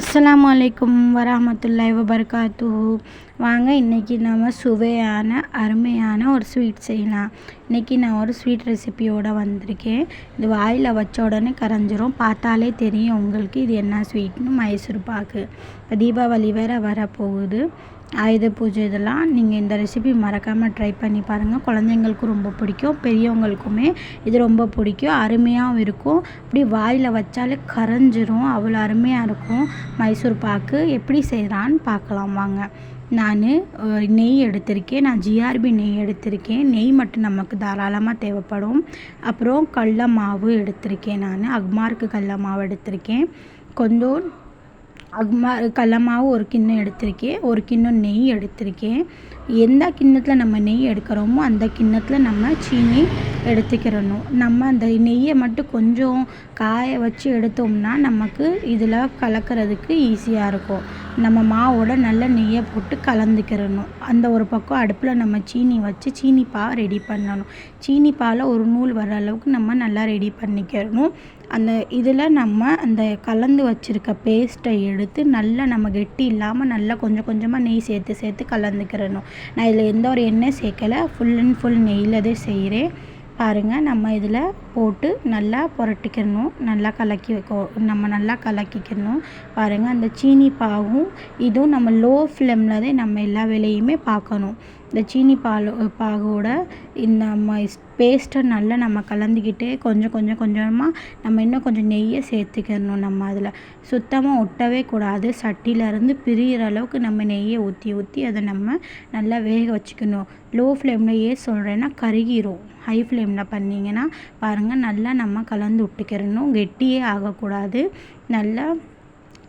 அஸ்லாம் அலைக்கும் வரமத்துல்லாய் வபர்காத்து வாங்க இன்றைக்கி நம்ம சுவையான அருமையான ஒரு ஸ்வீட் செய்யலாம். இன்றைக்கி நான் ஒரு ஸ்வீட் ரெசிபியோடு வந்திருக்கேன். இது வாயில் வச்ச உடனே கரைஞ்சிரும். பார்த்தாலே தெரியும் உங்களுக்கு இது என்ன ஸ்வீட்னு மைசூர் பாக்கு. இப்போ தீபாவளி வேறு வரப்போகுது. ஆயுத பூஜை இதெல்லாம் நீங்கள் இந்த ரெசிபி மறக்காமல் ட்ரை பண்ணி பாருங்கள் குழந்தைங்களுக்கும் ரொம்ப பிடிக்கும். பெரியவங்களுக்குமே இது ரொம்ப பிடிக்கும். அருமையாகவும் இருக்கும். அப்படி வாயில் வச்சாலே கரைஞ்சிரும். அவ்வளோ அருமையாக இருக்கும். மைசூர் பாக்கு எப்படி செய்கிறான்னு பார்க்கலாம் வாங்க. நான் நெய் எடுத்திருக்கேன். நான் ஜிஆர்பி நெய் எடுத்திருக்கேன். நெய் மட்டும் நமக்கு தாராளமாக தேவைப்படும். அப்புறம் கடல மாவு எடுத்திருக்கேன் நான். அக்மார்க்கு கடல மாவு எடுத்திருக்கேன். கொஞ்சம் அக்மா கடல ஒரு கிண்ணம் எடுத்திருக்கேன். ஒரு கிண்ணம் நெய் எடுத்திருக்கேன். எந்த கிண்ணத்தில் நம்ம நெய் எடுக்கிறோமோ அந்த கிண்ணத்தில் நம்ம சீனி எடுத்துக்கிறணும். நம்ம அந்த நெய்யை மட்டும் கொஞ்சம் காய வச்சு எடுத்தோம்னா நமக்கு இதில் கலக்கிறதுக்கு ஈஸியாக இருக்கும். நம்ம மாவோட நல்ல நெய்யை போட்டு கலந்துக்கிறணும். அந்த ஒரு பக்கம் அடுப்பில் நம்ம சீனி வச்சு சீனி பா ரெடி பண்ணணும். சீனி பாலை ஒரு நூல் வர அளவுக்கு நம்ம நல்லா ரெடி பண்ணிக்கிறணும் அந்த இதில் நம்ம அந்த கலந்து வச்சுருக்க பேஸ்ட்டை எடுத்து நல்லா நம்ம கெட்டி இல்லாமல் நல்லா கொஞ்சம் கொஞ்சமாக நெய் சேர்த்து சேர்த்து கலந்துக்கிறணும். நான் இதில் எந்த ஒரு எண்ணெய் சேர்க்கலை. ஃபுல் அண்ட் ஃபுல் நெய்யில் தான் செய்கிறேன் பாருங்கள் நம்ம இதில் போட்டு நல்லா புரட்டிக்கணும். நல்லா கலக்கி நம்ம நல்லா கலக்கிக்கணும். பாருங்கள் அந்த சீனி பாகும் இதுவும் நம்ம லோ ஃப்ளேமில் தான் நம்ம எல்லா வேலையுமே பார்க்கணும். இந்த சீனி பால் பாகோட இந்த நம்ம பேஸ்ட்டை நல்லா நம்ம கலந்துக்கிட்டே கொஞ்சம் கொஞ்சம் கொஞ்சமாக நம்ம இன்னும் கொஞ்சம் நெய்யை சேர்த்துக்கணும் நம்ம அதில். சுத்தமாக ஒட்டவே கூடாது. சட்டியிலேருந்து பிரிகிற அளவுக்கு நம்ம நெய்யை ஊற்றி ஊற்றி அதை நம்ம நல்லா வேக வச்சுக்கணும். லோ ஃப்ளேமில் ஏன் சொல்கிறேன்னா கருகிரும். ஹை ஃப்ளேமில் பண்ணிங்கன்னா பாருங்கள் நல்லா நம்ம கலந்து விட்டுக்கிறணும் கெட்டியே ஆகக்கூடாது. நல்லா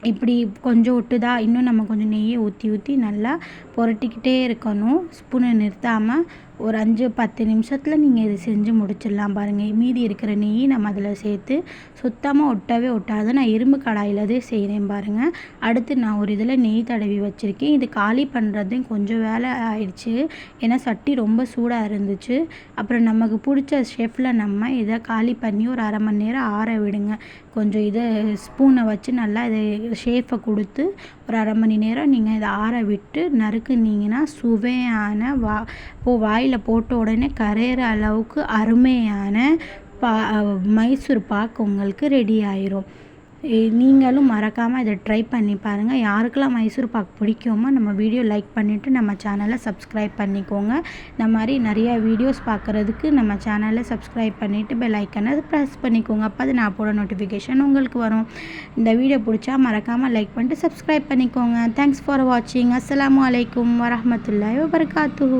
இப்படி கொஞ்சம் ஒட்டுதா? இன்னும் நம்ம கொஞ்சம் நெய்யை ஊற்றி ஊற்றி நல்லா புரட்டிக்கிட்டே இருக்கணும். ஸ்பூனை நிறுத்தாமல் ஒரு அஞ்சு பத்து நிமிஷத்தில் நீங்கள் இது செஞ்சு முடிச்சிடலாம் பாருங்கள் மீதி இருக்கிற நெய் நம்ம அதில் சேர்த்து சுத்தமாக ஒட்டவே ஒட்டாது. நான் இரும்பு கடாயில் தான் செய்கிறேன் பாருங்கள் அடுத்து நான் ஒரு இதில் நெய் தடவி வச்சுருக்கேன். இது காலி பண்ணுறதும் கொஞ்சம் வேலை ஆயிடுச்சு. ஏன்னா சட்டி ரொம்ப சூடாக இருந்துச்சு. அப்புறம் நமக்கு பிடிச்ச ஷெஃப்பில் நம்ம இதை காலி பண்ணி ஒரு அரை மணி நேரம் ஆற விடுங்க. கொஞ்சம் இதை ஸ்பூனை வச்சு நல்லா இதை ஷேஃபை கொடுத்து ஒரு அரை மணி நேரம் நீங்கள் இதை ஆற விட்டு நறுக்குனீங்கன்னா சுவையான வா இப்போ வாயில் போட்ட உடனே கரையிற அளவுக்கு அருமையான பா மைசூர் பாக்கு உங்களுக்கு ரெடி ஆயிரும். நீங்களும் மறக்காமல் இதை ட்ரை பண்ணி பாருங்கள் யாருக்கெல்லாம் மைசூர் பாக் பிடிக்குமோ நம்ம வீடியோ லைக் பண்ணிவிட்டு நம்ம சேனலை சப்ஸ்கிரைப் பண்ணிக்கோங்க. இந்த மாதிரி நிறையா வீடியோஸ் பார்க்குறதுக்கு நம்ம சேனலை சப்ஸ்கிரைப் பண்ணிவிட்டு பெல் ஐக்கனை ப்ரெஸ் பண்ணிக்கோங்க. அப்போ அது நான் போட நோட்டிஃபிகேஷன் உங்களுக்கு வரும். இந்த வீடியோ பிடிச்சா மறக்காமல் லைக் பண்ணிட்டு சப்ஸ்கிரைப் பண்ணிக்கோங்க. தேங்க்ஸ் ஃபார் வாட்சிங் அஸ்லாம் வலைக்கம் வரமத்துல்லாய் வபர்காத்து